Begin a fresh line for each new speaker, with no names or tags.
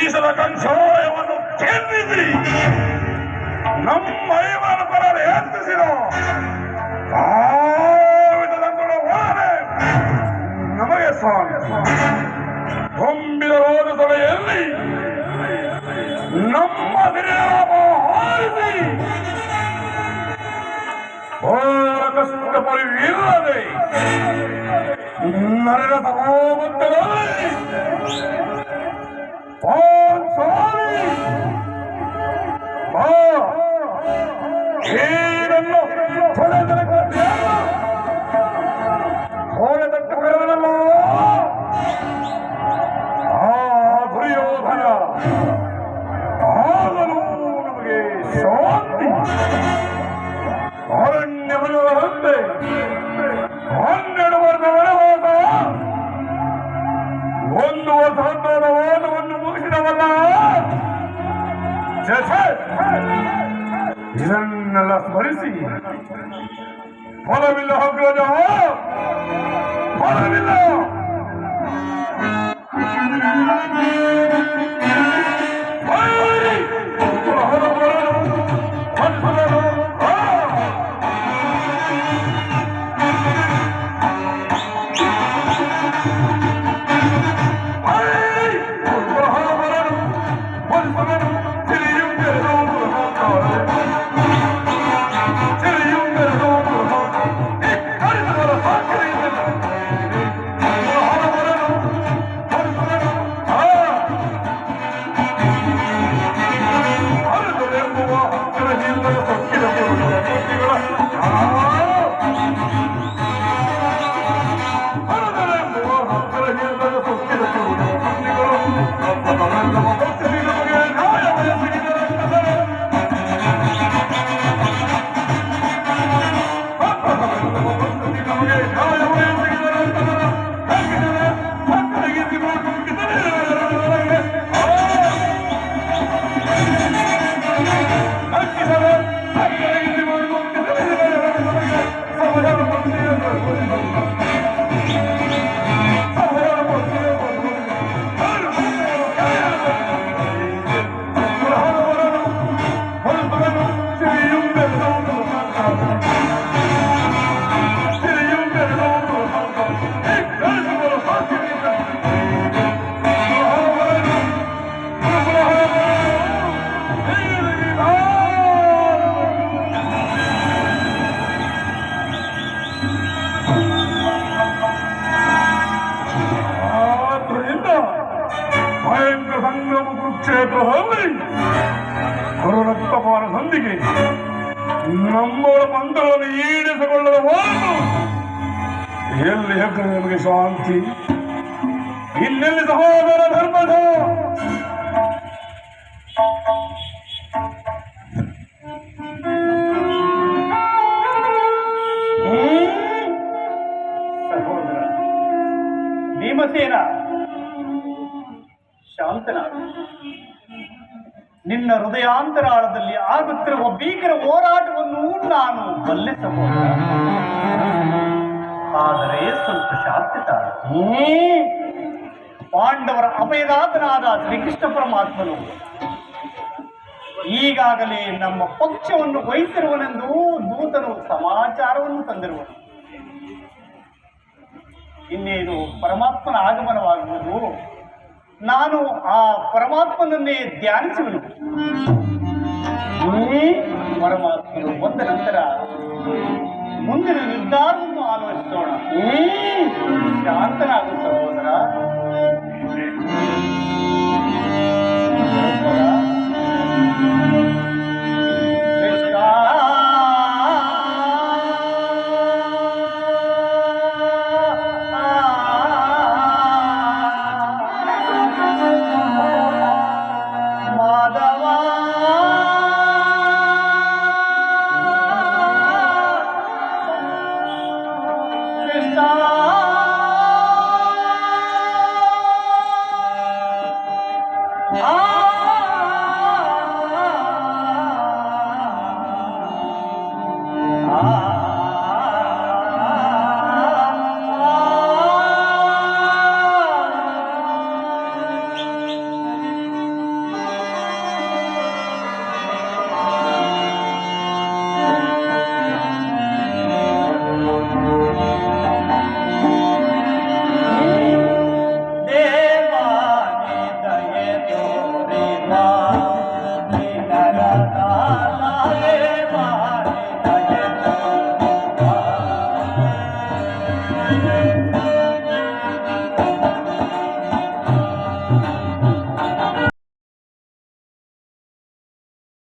ಮೀಸದ ಕಂಚಾಯವನ್ನು ಕೆನ್ನಿಸಿ. ನಮ್ಮ ಐವರ ಪರ ವಾರೆ ನಮಗೆ ಸ್ವಾಮಿ ಹೊಂಬಿದ ಸಭೆಯಲ್ಲಿ ನಮ್ಮ ವಿರಾಮ ಹಾರಿಸಿ. ಘೋರ ಕಷ್ಟ ಪರಿವಿಲ್ಲದೆ ನಡೆದ ತಮೋಬದ್ಧರಲ್ಲಿ On Yeah! করেছি ফলমিল অগ্রজ ফলমিল ಕರುಣತ್ತಪಾನ ಸಂಧಿಗೆ ನಮ್ಮವರ ಮಂತ್ರವನ್ನು ಈಡಿಸಿಕೊಳ್ಳದ ಹೋದು ಎಲ್ಲಿ ಹೆಗ್ಗರೆ ನಮಗೆ ಶಾಂತಿ? ಇಲ್ಲೆಲ್ಲಿ ಸಹೋದರ ಧರ್ಮದ?
ಶಾಂತನಾಗ ನಿನ್ನ ಹೃದಯಾಂತರಾಳದಲ್ಲಿ ಆಗುತ್ತಿರುವ ಭೀಕರ ಹೋರಾಟವನ್ನು ನಾನು ಬಲ್ಲೆ ಆದರೆ ಸ್ವಲ್ಪ ಶಾಂತಿ ಪಾಂಡವರ ಅಭಯದಾತನಾದ ಶ್ರೀಕೃಷ್ಣ ಪರಮಾತ್ಮನು ಈಗಾಗಲೇ ನಮ್ಮ ಪಕ್ಷವನ್ನು ವಹಿಸಿರುವನೆಂದು ದೂತನು ಸಮಾಚಾರವನ್ನು ತಂದಿರುವನು. ಇನ್ನೇನು ಪರಮಾತ್ಮನ ಆಗಮನವಾಗುವುದು? ನಾನು ಆ ಪರಮಾತ್ಮನನ್ನೇ ಧ್ಯಾನಿಸುವನು. ಪರಮಾತ್ಮನು ಬಂದ ನಂತರ ಮುಂದಿನ ನಿರ್ಧಾರವನ್ನು ಆಲೋಚಿಸೋಣ. ಶಾಂತನಾಗು
ಆ